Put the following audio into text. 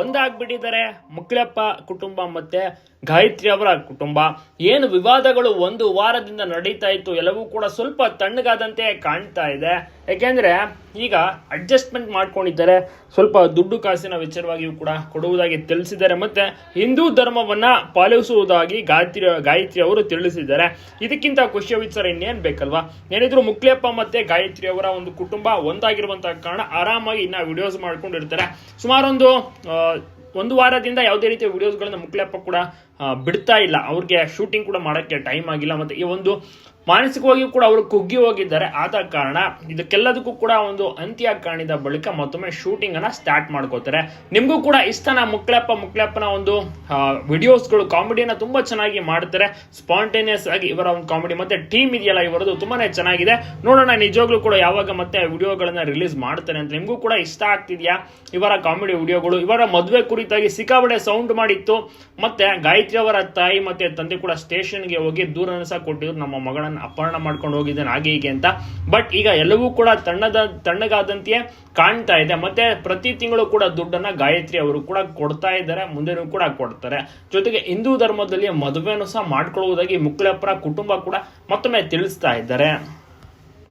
ಒಂದಾಗ್ಬಿಟ್ಟಿದ್ದಾರೆ. ಮುಕ್ಲಪ್ಪ ಕುಟುಂಬ ಮತ್ತೆ ಗಾಯತ್ರಿ ಅವರ ಕುಟುಂಬ. ಏನು ವಿವಾದಗಳು ಒಂದು ವಾರದಿಂದ ನಡೀತಾ ಇತ್ತು, ಎಲ್ಲವೂ ಕೂಡ ಸ್ವಲ್ಪ ತಣ್ಣಗಾದಂತೆ ಕಾಣ್ತಾ ಇದೆ. ಯಾಕೆಂದ್ರೆ ಈಗ ಅಡ್ಜಸ್ಟ್ಮೆಂಟ್ ಮಾಡ್ಕೊಂಡಿದ್ದಾರೆ. ಸ್ವಲ್ಪ ದುಡ್ಡು ಕಾಸಿನ ವಿಚಾರವಾಗಿಯೂ ಕೂಡ ಕೊಡುವುದಾಗಿ ತಿಳಿಸಿದ್ದಾರೆ. ಮತ್ತೆ ಹಿಂದೂ ಧರ್ಮವನ್ನ ಪಾಲಿಸುವುದಾಗಿ ಗಾಯತ್ರಿ ಗಾಯತ್ರಿ ಅವರು ತಿಳಿಸಿದ್ದಾರೆ. ಇದಕ್ಕಿಂತ ಖುಷಿಯ ವಿಚಾರ ಇನ್ನೇನ್ ಬೇಕಲ್ವಾ? ಏನಿದ್ರು ಮುಕ್ಲಿಯಪ್ಪ ಮತ್ತೆ ಗಾಯತ್ರಿ ಅವರ ಒಂದು ಕುಟುಂಬ ಒಂದಾಗಿರುವಂತಹ ಕಾರಣ ಆರಾಮಾಗಿ ಇನ್ನ ವಿಡಿಯೋಸ್ ಮಾಡ್ಕೊಂಡಿರ್ತಾರೆ. ಸುಮಾರೊಂದು ಒಂದು ವಾರದಿಂದ ಯಾವುದೇ ರೀತಿಯ ವಿಡಿಯೋಸ್ಗಳನ್ನ ಮುಕ್ಲೆಪ್ಪ ಕೂಡ ಬಿಡ್ತಾ ಇಲ್ಲ. ಅವ್ರಿಗೆ ಶೂಟಿಂಗ್ ಕೂಡ ಮಾಡೋಕ್ಕೆ ಟೈಮ್ ಆಗಿಲ್ಲ. ಮತ್ತೆ ಈ ಒಂದು ಮಾನಸಿಕವಾಗಿ ಕೂಡ ಅವರು ಕುಗ್ಗಿ ಹೋಗಿದ್ದಾರೆ. ಆದ ಕಾರಣ ಇದಕ್ಕೆಲ್ಲದಕ್ಕೂ ಕೂಡ ಒಂದು ಅಂತ್ಯ ಕಾಣಿದ ಬಳಿಕ ಮತ್ತೊಮ್ಮೆ ಶೂಟಿಂಗ್ ಅನ್ನ ಸ್ಟಾರ್ಟ್ ಮಾಡ್ಕೋತಾರೆ. ನಿಮಗೂ ಕೂಡ ಇಷ್ಟನ ಮುಕ್ಳಪ್ಪ ಮುಕ್ಳಪ್ಪನ ಒಂದು ವಿಡಿಯೋಸ್ಗಳು ಕಾಮಿಡಿಯನ್ನ ತುಂಬಾ ಚೆನ್ನಾಗಿ ಮಾಡ್ತಾರೆ. ಸ್ಪಾಂಟೇನಿಯಸ್ ಆಗಿ ಇವರ ಒಂದು ಕಾಮಿಡಿ ಮತ್ತೆ ಟೀಮ್ ಇದೆಯಲ್ಲ ಇವರದು ತುಂಬಾನೇ ಚೆನ್ನಾಗಿದೆ. ನೋಡೋಣ, ನಿಜವಾಗ್ಲೂ ಕೂಡ ಯಾವಾಗ ಮತ್ತೆ ವಿಡಿಯೋಗಳನ್ನ ರಿಲೀಸ್ ಮಾಡ್ತಾರೆ ಅಂತ ನಿಮಗೂ ಕೂಡ ಇಷ್ಟ ಆಗ್ತಿದ್ಯಾ? ಇವರ ಕಾಮಿಡಿ ವಿಡಿಯೋಗಳು ಇವರ ಮದುವೆ ಕುರಿತಾಗಿ ಸಿಕ್ಕಾಬಡೆ ಸೌಂಡ್ ಮಾಡಿತ್ತು. ಮತ್ತೆ ಗಾಯತ್ರಿ ಅವರ ತಾಯಿ ಮತ್ತೆ ತಂದೆ ಕೂಡ ಸ್ಟೇಷನ್ಗೆ ಹೋಗಿ ದೂರನ್ನು ಸಹ ಕೊಟ್ಟಿದ್ರು ನಮ್ಮ ಮಗಳನ್ನ. ಅಪಹರಣ ಮಾಡ್ಕೊಂಡು ಹೋಗಿದ್ದಾನೆ ಹಾಗೆ ಹೀಗೆ ಅಂತ. ಬಟ್ ಈಗ ಎಲ್ಲವೂ ಕೂಡ ತಣ್ಣದ ತಣ್ಣಗಾದಂತೆಯೇ ಕಾಣ್ತಾ ಇದೆ. ಮತ್ತೆ ಪ್ರತಿ ತಿಂಗಳು ಕೂಡ ದುಡ್ಡನ್ನ ಗಾಯತ್ರಿ ಅವರು ಕೂಡ ಕೊಡ್ತಾ ಇದ್ದಾರೆ, ಮುಂದೆನೂ ಕೂಡ ಕೊಡ್ತಾರೆ. ಜೊತೆಗೆ ಹಿಂದೂ ಧರ್ಮದಲ್ಲಿ ಮದುವೆನೂ ಸಹ ಮಾಡ್ಕೊಳ್ಳುವುದಾಗಿ ಮುಕ್ಳಪ್ಪರ ಕುಟುಂಬ ಕೂಡ ಮತ್ತೊಮ್ಮೆ ತಿಳಿಸ್ತಾ ಇದ್ದಾರೆ.